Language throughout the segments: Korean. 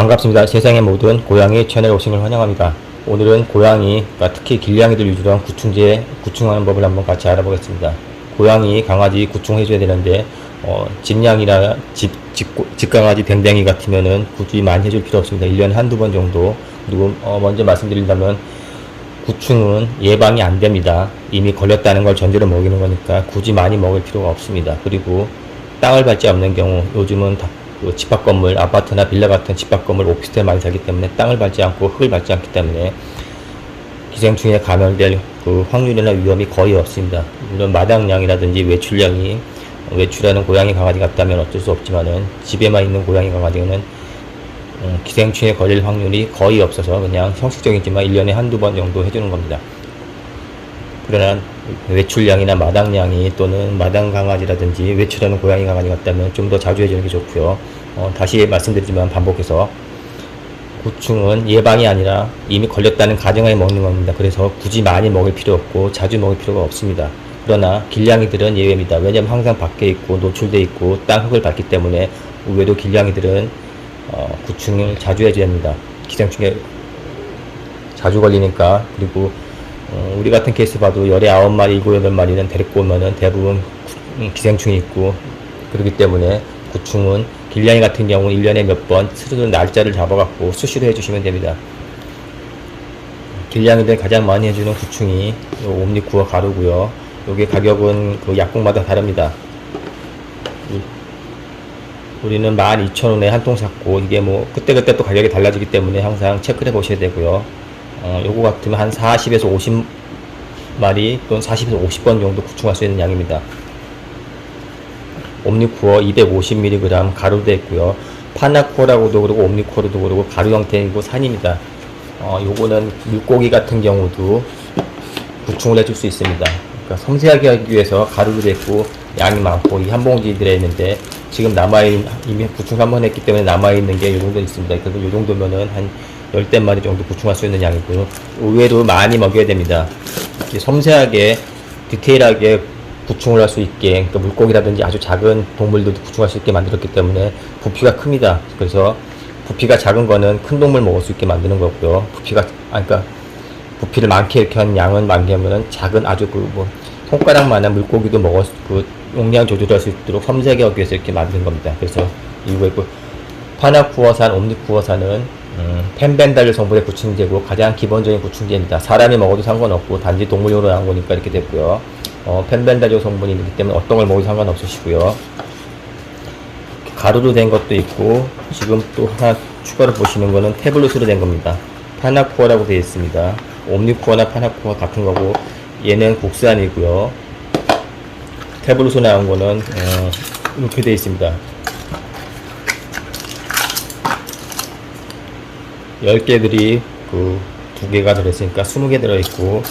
반갑습니다. 세상의 모든 고양이 채널에 오신 걸 환영합니다. 오늘은 고양이, 특히 길냥이들 위주로 한 구충제, 구충하는 법을 한번 같이 알아보겠습니다. 고양이, 강아지 구충해줘야 되는데, 어, 집냥이나 집, 집, 집강아지 댕댕이 같으면은 굳이 많이 해줄 필요 없습니다. 1년에 한두 번 정도. 그리고, 어, 먼저 말씀드린다면, 구충은 예방이 안 됩니다. 이미 걸렸다는 걸 전제로 먹이는 거니까 굳이 많이 먹을 필요가 없습니다. 그리고 땅을 밟지 않는 경우 요즘은 다, 그 집합 건물, 아파트나 빌라 같은 집합 건물, 오피스텔 많이 살기 때문에 땅을 밟지 않고 흙을 밟지 않기 때문에 기생충에 감염될 그 확률이나 위험이 거의 없습니다. 물론 마당량이라든지 외출량이 외출하는 고양이 강아지 같다면 어쩔 수 없지만은 집에만 있는 고양이 강아지는 음, 기생충에 걸릴 확률이 거의 없어서 그냥 형식적이지만 1년에 한두 번 정도 해주는 겁니다. 그러나 외출량이나 마당량이 또는 마당 강아지라든지 외출하는 고양이 강아지 같다면 좀 더 자주 해주는 게 좋고요. 어, 다시 말씀드리지만 반복해서 구충은 예방이 아니라 이미 걸렸다는 가정하에 먹는 겁니다. 그래서 굳이 많이 먹을 필요 없고 자주 먹을 필요가 없습니다. 그러나 길냥이들은 예외입니다. 왜냐하면 항상 밖에 있고 노출돼 있고 땅 흙을 밟기 때문에 의외로 길냥이들은 어, 구충을 자주 해줘야 합니다. 기생충에 자주 걸리니까 그리고 어, 우리 같은 케이스 봐도 열에 아홉 마리, 일곱 여덟 마리는 데리고 오면은 대부분 기생충이 있고 그렇기 때문에 구충은 길냥이 같은 경우는 1년에 몇 번 스스로 날짜를 잡아갖고 수시로 해주시면 됩니다. 길냥이들 가장 많이 해주는 구충이 요 옴니쿠어 가루고요. 요게 가격은 그 약국마다 다릅니다. 우리는 12,000원에 한 통 샀고 이게 뭐 그때그때 또 가격이 달라지기 때문에 항상 체크를 해 보셔야 되고요. 어, 요거 같으면 한 40에서 50마리 또는 40에서 50번 정도 구충할 수 있는 양입니다. 옴니쿠어 250mg 가루도 있고요. 파나쿠어라고도 그러고 옴니쿠어로도 그러고 가루 형태이고 산입니다. 어, 요거는 물고기 같은 경우도 구충을 해줄 수 있습니다. 그러니까 섬세하게 하기 위해서 가루도 됐고 양이 많고 이 한 봉지 들어있는데 지금 남아있는 이미 구충 한 번 했기 때문에 남아있는 게이 정도 있습니다. 그래서 이 정도면은 한 열댓 마리 정도 구충할 수 있는 양이고요. 의외로 많이 먹여야 됩니다. 섬세하게 디테일하게 구충을 할 수 있게 그러니까 물고기라든지 아주 작은 동물들도 구충할 수 있게 만들었기 때문에 부피가 큽니다. 그래서 부피가 작은 거는 큰 동물 먹을 수 있게 만드는 거고요. 부피가 아 그러니까 부피를 많게 이렇게 한 양은 많게 하면은 작은 아주 그 뭐 손가락만한 물고기도 먹을 수, 그 용량 조절할 수 있도록 섬세하게 하기 위해서 이렇게 만든 겁니다. 그래서 이거에 그 파나쿠어산, 옴니쿠어산은 음, 펜벤달류 성분의 구충제고 가장 기본적인 구충제입니다. 사람이 먹어도 상관없고 단지 동물용으로 나온 거니까 이렇게 됐고요. 어, 펜벤달류 성분이 있기 때문에 어떤 걸 먹어도 상관없으시고요. 가루로 된 것도 있고 지금 또 하나 추가로 보시는 거는 태블릿으로 된 겁니다. 파나쿠어라고 되어 있습니다. 옴니쿠어나 파나쿠어 같은 거고 얘는 국산이고요. 태블릿으로 나온 거는 어, 이렇게 되어 있습니다. 10개들이 그두 개가 들어있으니까 20개 들어있고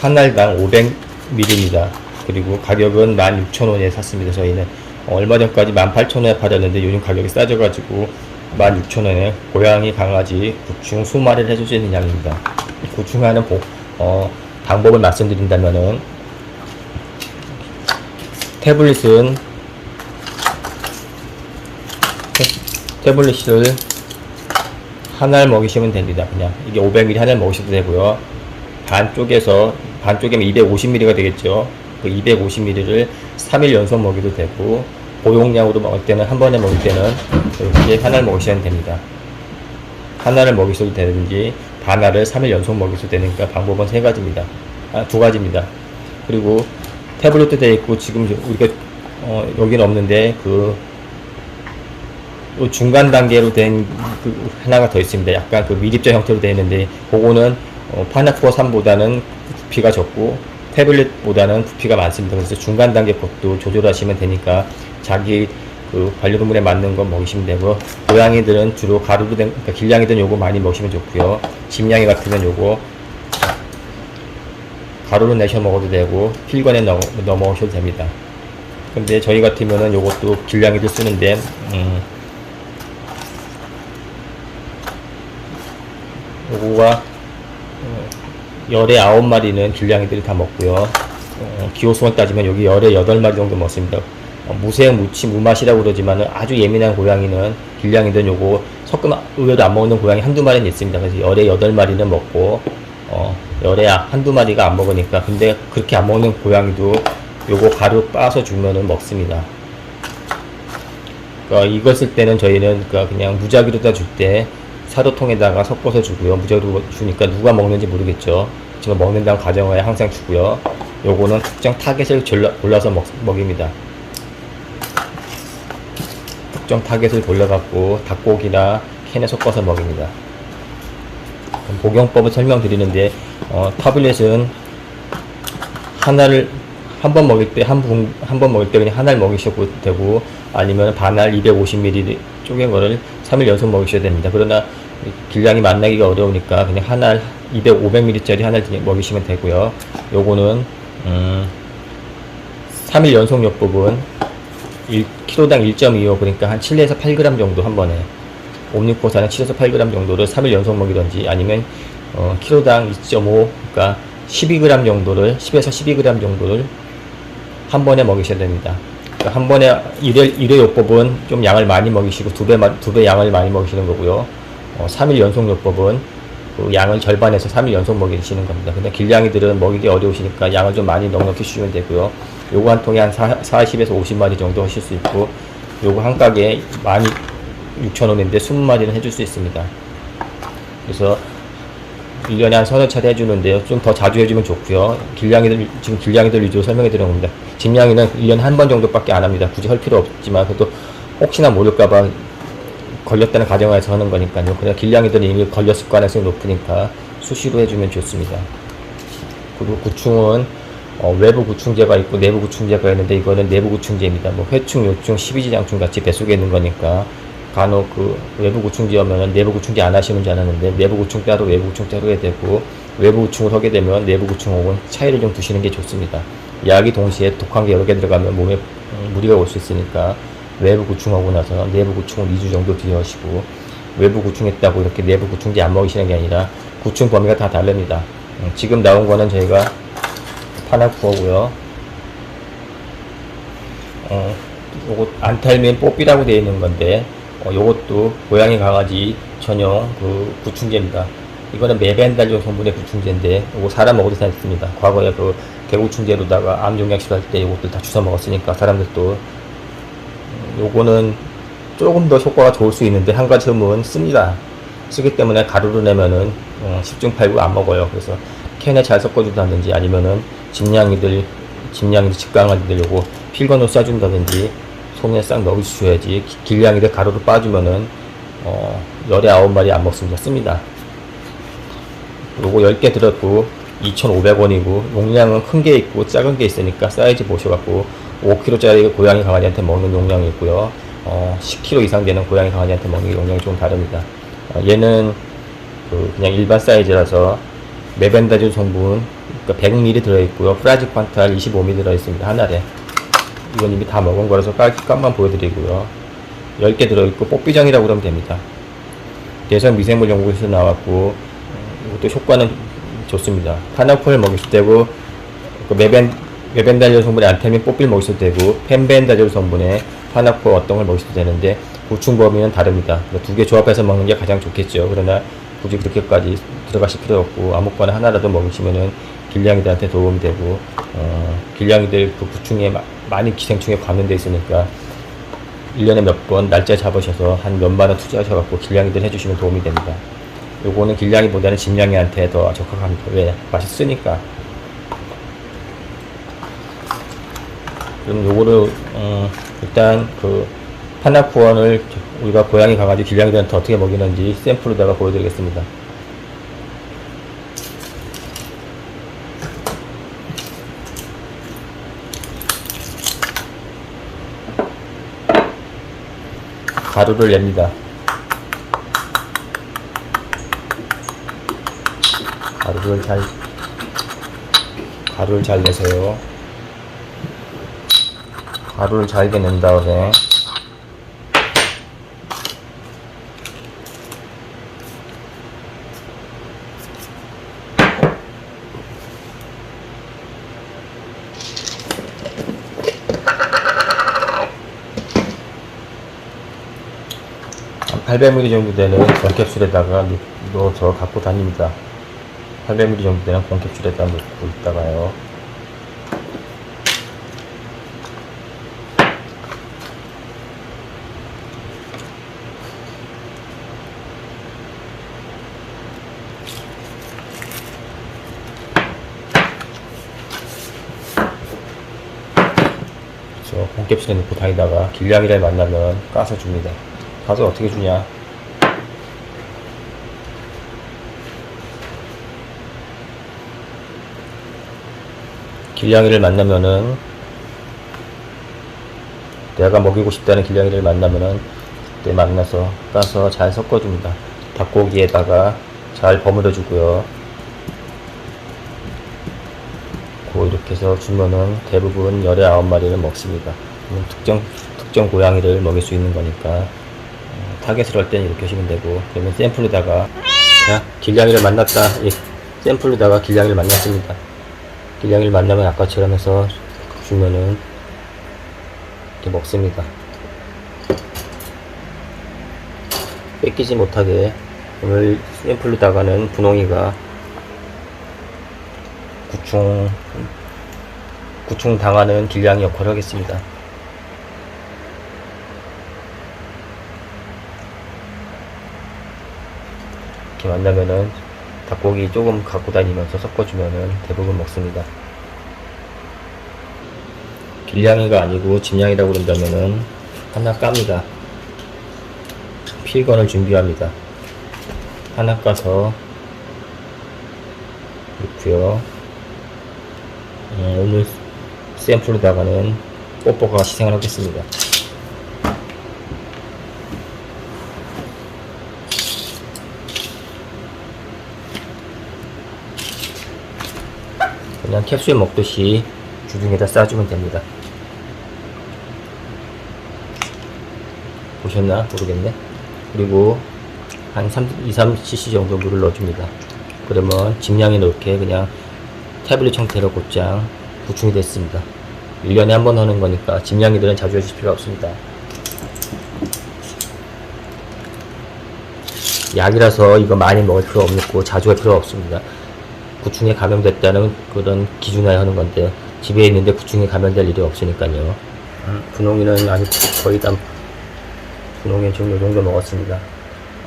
한 알당 500ml입니다. 그리고 가격은 16,000원에 샀습니다. 저희는 얼마 전까지 18,000원에 팔았는데 요즘 가격이 싸져가지고 16,000원에 고양이, 강아지, 구충 20마리를 해줄 수 있는 양입니다. 구충하는 보- 어, 방법을 말씀드린다면은 태블릿은 태- 태블릿을 하나를 먹이시면 됩니다. 그냥 이게 500ml 하나를 먹으셔도 되고요. 반쪽에서 반쪽이면 250ml가 되겠죠. 그 250ml를 3일 연속 먹여도 되고 고용량으로 먹을 때는 한 번에 먹을 때는 이렇게 하나를 먹으시면 됩니다. 하나를 먹이셔도 되는지 반알을 3일 연속 먹이셔도 되니까 방법은 세 가지입니다. 아, 두 가지입니다. 그리고 태블릿도 되어 있고 지금 우리가 어, 여기는 없는데 그요 중간 단계로 된 그 하나가 더 있습니다. 약간 그 미립자 형태로 되어 있는데 그거는 어, 파나쿠어 3보다는 부피가 적고 태블릿보다는 부피가 많습니다. 그래서 중간 단계 것도 조절하시면 되니까 자기 그 반려동물에 맞는 거 먹이시면 되고 고양이들은 주로 가루로 된 그러니까 길냥이들은 요거 많이 먹이시면 좋고요. 집냥이 같으면 요거 가루로 내셔 먹어도 되고 필관에 넣어, 넣어 먹으셔도 됩니다. 근데 저희 같으면은 요것도 길냥이들 쓰는데 음, 요거가 어, 열에 아홉 마리는 길냥이들이 다 먹고요. 어, 기호수만 따지면 여기 열에 여덟 마리 정도 먹습니다. 어, 무색, 무치, 무맛이라고 그러지만 아주 예민한 고양이는 길냥이든 요거 섞음 의외로 안 먹는 고양이 한두 마리는 있습니다. 그래서 열에 여덟 마리는 먹고 어, 열에 한두 마리가 안 먹으니까 근데 그렇게 안 먹는 고양이도 요거 가루 빠서 주면은 먹습니다. 그러니까 쓸 때는 저희는 그러니까 그냥 무작위로다 줄때 사료통에다가 섞어서 주고요. 무작위로 주니까 누가 먹는지 모르겠죠. 지금 먹는다는 가정하에 항상 주고요. 요거는 특정 타겟을 골라- 골라서 먹, 먹입니다. 특정 타겟을 골라갖고 닭고기나 캔에 섞어서 먹입니다. 복용법을 설명드리는데 어, 타블렛은 하나를 한 번 먹을 때한 번 먹을 때 그냥 하나를 먹이셔도 되고 아니면 반알 250ml 쪼갠 거를 3일 연속 먹이셔야 됩니다. 그러나 길량이 만나기가 어려우니까 그냥 한 알 200, 500ml짜리 하나를 그냥 먹이시면 되고요. 요거는 음, 3일 연속 요법은 1kg당 1.25 그러니까 한 7에서 8g 정도 한 번에 옴니코사는 7에서 8g 정도를 3일 연속 먹이던지 아니면 어, 키로당 2.5 그러니까 12g 정도를 10에서 12g 정도를 한 번에 먹이셔야 됩니다. 그러니까 한 번에 일회 일회 요법은 좀 양을 많이 먹이시고 두 배 두 배 양을 많이 먹이시는 거고요. 어, 3일 연속 요법은 그 양을 절반에서 3일 연속 먹이시는 겁니다. 근데 길냥이들은 먹이기 어려우시니까 양을 좀 많이 넉넉히 주시면 되고요. 요거 한 통에 한 40에서 50마리 정도 하실 수 있고 요거 한 가게에 16,000원인데 20마리는 해줄 수 있습니다. 그래서 1년에 한 서너 차례 해주는데요. 좀 더 자주 해주면 좋고요. 길냥이들, 지금 길냥이들 위주로 설명해 드리는 겁니다. 집냥이는 1년에 한 번 정도밖에 안 합니다. 굳이 할 필요 없지만, 그래도 혹시나 모를까봐 걸렸다는 가정하에서 하는 거니까요. 그냥 길냥이들은 이미 걸렸을 가능성이 높으니까 수시로 해주면 좋습니다. 그리고 구충은 어, 외부 구충제가 있고 내부 구충제가 있는데 이거는 내부 구충제입니다. 뭐 회충, 요충, 십이지장충 같이 뱃속에 있는 거니까 간혹 그 외부 구충제 하면은 내부 구충제 안 하시면 줄 알았는데 내부 구충 따로 외부 구충 따로 해야 되고 외부 구충을 하게 되면 내부 구충하고는 차이를 좀 두시는 게 좋습니다. 약이 동시에 독한 게 여러 개 들어가면 몸에 음, 무리가 올 수 있으니까 외부 구충하고 나서 내부 구충을 2주 정도 하시고 외부 구충했다고 이렇게 내부 구충제 안 먹이시는 게 아니라 구충 범위가 다 다릅니다. 음, 지금 나온 거는 저희가 파나쿠어고요. 어, 요거 안탈민 뽀삐라고 되어 있는 건데 어, 요것도 고양이 강아지 전용 그 구충제입니다. 이거는 메벤달용 성분의 구충제인데 요거 사람 먹어도 괜찮습니다. 과거에 그 개구충제로다가 암종약 치료할 때 요것들 다 주워 먹었으니까 사람들도 음, 요거는 조금 더 효과가 좋을 수 있는데 한 가지 흠은 씁니다. 쓰기 때문에 가루로 내면은 어, 10중 8구 안 먹어요. 그래서 캔에 잘 섞어준다든지 아니면은 집냥이들 집냥이들 집강아지들 요거 필건으로 쏴준다든지 손에 싹 넣어주셔야지 기- 길냥이들 가루로 빠지면은 어, 열에 아홉 마리 안 먹습니다. 씁니다. 요거 10개 들었고 2,500원이고 용량은 큰 게 있고 작은 게 있으니까 사이즈 보셔갖고 5kg짜리 고양이 강아지한테 먹는 용량이 있고요. 어, 10kg 이상 되는 고양이 강아지한테 먹는 용량이 좀 다릅니다. 어, 얘는 그 그냥 일반 사이즈라서 메벤다질 성분 그러니까 100ml 들어있고요. 프라지판탈 25ml 들어있습니다. 한 알에. 이건 이미 다 먹은 거라서 깔끔만 보여드리고요. 10개 들어있고 뽀삐정이라고 그러면 됩니다. 대선 미생물 연구에서 나왔고 어, 이것도 효과는 좋습니다. 파나폴 먹이실 때고 그 메벤 메벤달료 성분의 안테민 뽀삐를 먹이셔도 되고 펜벤다질 성분의 파나폴 어떤 걸 먹이셔도 되는데 구충 범위는 다릅니다. 두개 조합해서 먹는 게 가장 좋겠죠. 그러나 굳이 그렇게까지 들어가실 필요 없고 아무거나 하나라도 먹으시면은 길냥이들한테 도움이 되고 어, 길냥이들 그 구충에 마- 많이 기생충에 감염돼 있으니까 1년에 몇 번 날짜 잡으셔서 한 몇만 원 투자하셔갖고 길냥이들 해주시면 도움이 됩니다. 요거는 길냥이보다는 집냥이한테 더 적합합니다. 왜? 맛있으니까. 그럼 요거를, 음, 일단 그 파나쿠원을 우리가 고양이 강아지 길냥이들한테 어떻게 먹이는지 샘플로다가 보여드리겠습니다. 가루를 냅니다. 가루를 잘 가루를 잘 내세요. 가루를 잘게 낸 다음에 800ml 정도 되는 전캡슐에다가 넣어서 갖고 다닙니다. 800ml 정도 되는 공캡슐에다 넣고 있다가요. 공캡슐에 넣고 다니다가 길냥이를 만나면 까서 줍니다. 가서 어떻게 주냐? 길냥이를 만나면은 내가 먹이고 싶다는 길냥이를 만나면은 그때 만나서 까서 잘 섞어줍니다. 닭고기에다가 잘 버무려 주고요. 고 이렇게 해서 주면은 대부분 열에 아홉 마리를 먹습니다. 음, 특정 특정 고양이를 먹일 수 있는 거니까 어, 타겟을 할 때는 이렇게 하시면 되고 그러면 샘플에다가 자 길냥이를 만났다 예, 샘플에다가 길냥이를 만났습니다. 길냥이를 만나면 아까처럼 해서 주면은 이렇게 먹습니다. 뺏기지 못하게 오늘 샘플로다가는 분홍이가 구충 구충 당하는 길냥이 역할을 하겠습니다. 이렇게 만나면은 닭고기 조금 갖고 다니면서 섞어주면은 대부분 먹습니다. 길냥이가 아니고 집냥이라고 그런다면은 하나 깝니다. 필건을 준비합니다. 하나 까서 넣고요. 어, 오늘 샘플로다가는 뽀뽀가 시생을 하겠습니다. 캡슐 먹듯이 주둥에다 싸주면 됩니다. 보셨나? 모르겠네. 그리고 한 3, 2, 3cc 정도 물을 넣어줍니다. 그러면 집량이 넣게 그냥 태블릿 형태로 곧장 구충이 됐습니다. 1년에 한 번 하는 거니까 집량이들은 자주 해주실 필요 없습니다. 약이라서 이거 많이 먹을 필요 없고 자주 할 필요 없습니다. 구충에 감염됐다는 그런 기준하에 하는 건데 집에 있는데 구충에 감염될 일이 없으니까요. 분홍이는 아직 거의 다 분홍이 지금 이 정도 먹었습니다.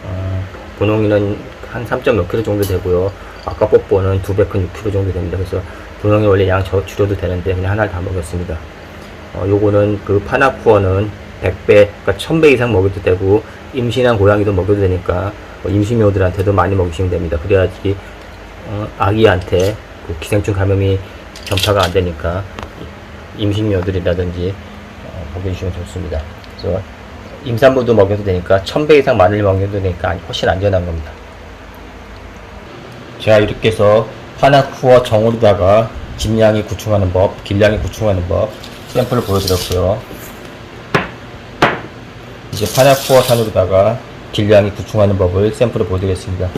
어, 분홍이는 한 3.몇 킬로 정도 되고요. 아까 뽀뽀는 두배큰 6킬로 정도 됩니다. 그래서 분홍이 원래 양 저 줄여도 되는데 그냥 하나를 다 먹였습니다. 어, 요거는 그 파나쿠어는 100배, 그러니까 1000배 이상 먹여도 되고 임신한 고양이도 먹여도 되니까 뭐 임신묘들한테도 많이 먹이시면 됩니다. 그래야지 어, 아기한테 그 기생충 감염이 전파가 안 되니까 임신묘들이라든지 어, 먹여주시면 좋습니다. 그래서 임산부도 먹여도 되니까 1000배 이상 마늘 먹여도 되니까 훨씬 안전한 겁니다. 자 이렇게 해서 파나쿠어 정으로다가 집량이 구충하는 법, 길량이 구충하는 법 샘플을 보여드렸고요. 이제 파나쿠어 산으로다가 길량이 구충하는 법을 샘플을 보여드리겠습니다.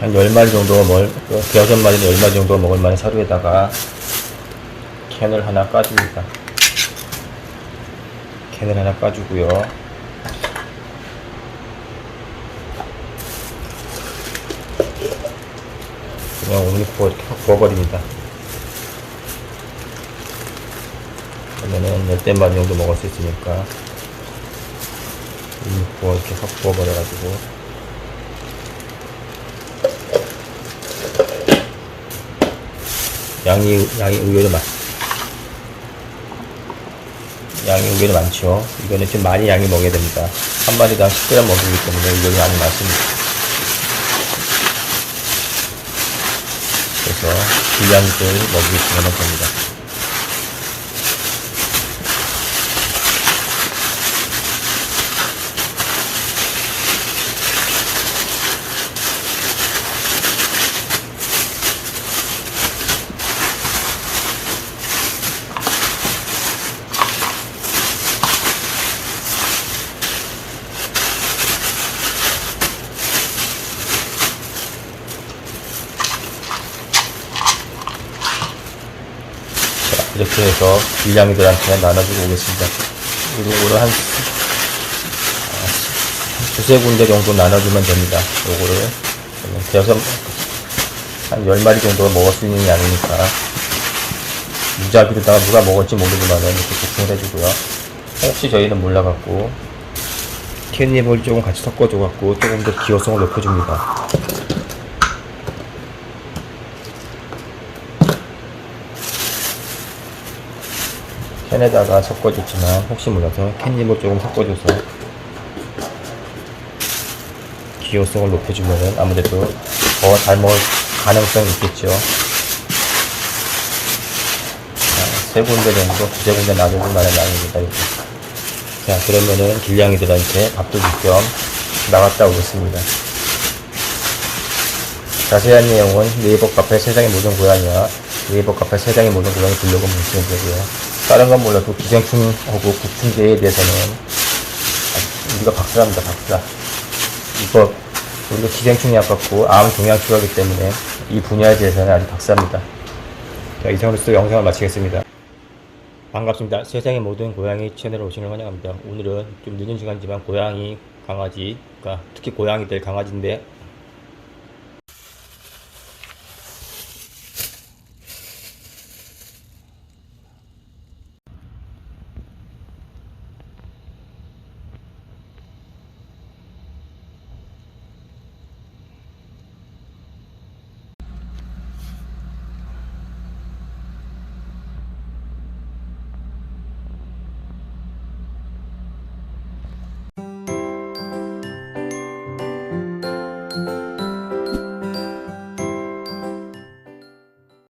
한 10마리 정도 먹을, 대여섯 마리는 10마리 정도 먹을 만한 사료에다가 캔을 하나 까줍니다. 캔을 하나 까주고요. 그냥 옴니포 이렇게 확 부어버립니다. 그러면은 열댓 마리 정도 먹을 수 있으니까 옴니포 이렇게 확 부어버려가지고 양이 양이 의외로 많 양이 의외로 많죠. 이거는 좀 많이 양이 먹어야 됩니다. 한 마리당 10g 먹기 때문에 이거 양이 많습니다. 그래서 불량들 먹이시면 됩니다. 해서 길냥이들한테 나눠주고 오겠습니다. 요거를 한, 아, 두세 군데 정도 나눠주면 됩니다. 요거를. 그래서 한 10마리 정도 먹을 수 있는 양이니까. 무작위로다가 누가 먹을지 모르지만 이렇게 구충을 해주고요. 혹시 저희는 몰라갖고, 캣닙을 조금 같이 섞어줘갖고, 조금 더 기호성을 높여줍니다. 캔에다가 섞어줬지만 혹시 몰라서 캔닙을 조금 섞어줘서 기호성을 높여주면 아무래도 더 잘 먹을 가능성이 있겠죠. 자, 세 군데 정도, 두세 군데 놔줘줄 만한 양입니다. 이렇게. 자, 그러면은 길냥이들한테 밥도 줄 겸 나갔다 오겠습니다. 자세한 내용은 네이버 카페 세상의 모든 고양이와 네이버 카페 세상의 모든 고양이 블로그 보시면 되고요. 다른 건 몰라도 기생충하고 구충제에 대해서는 아, 우리가 박사입니다, 박사. 이거 우리가 기생충이 아깝고 암 종양 치료하기 때문에 이 분야에 대해서는 아주 박사입니다. 자, 이상으로서 영상을 마치겠습니다. 반갑습니다. 세상의 모든 고양이 채널에 오신 걸 환영합니다. 오늘은 좀 늦은 시간이지만 고양이, 강아지, 그러니까 특히 고양이들, 강아지인데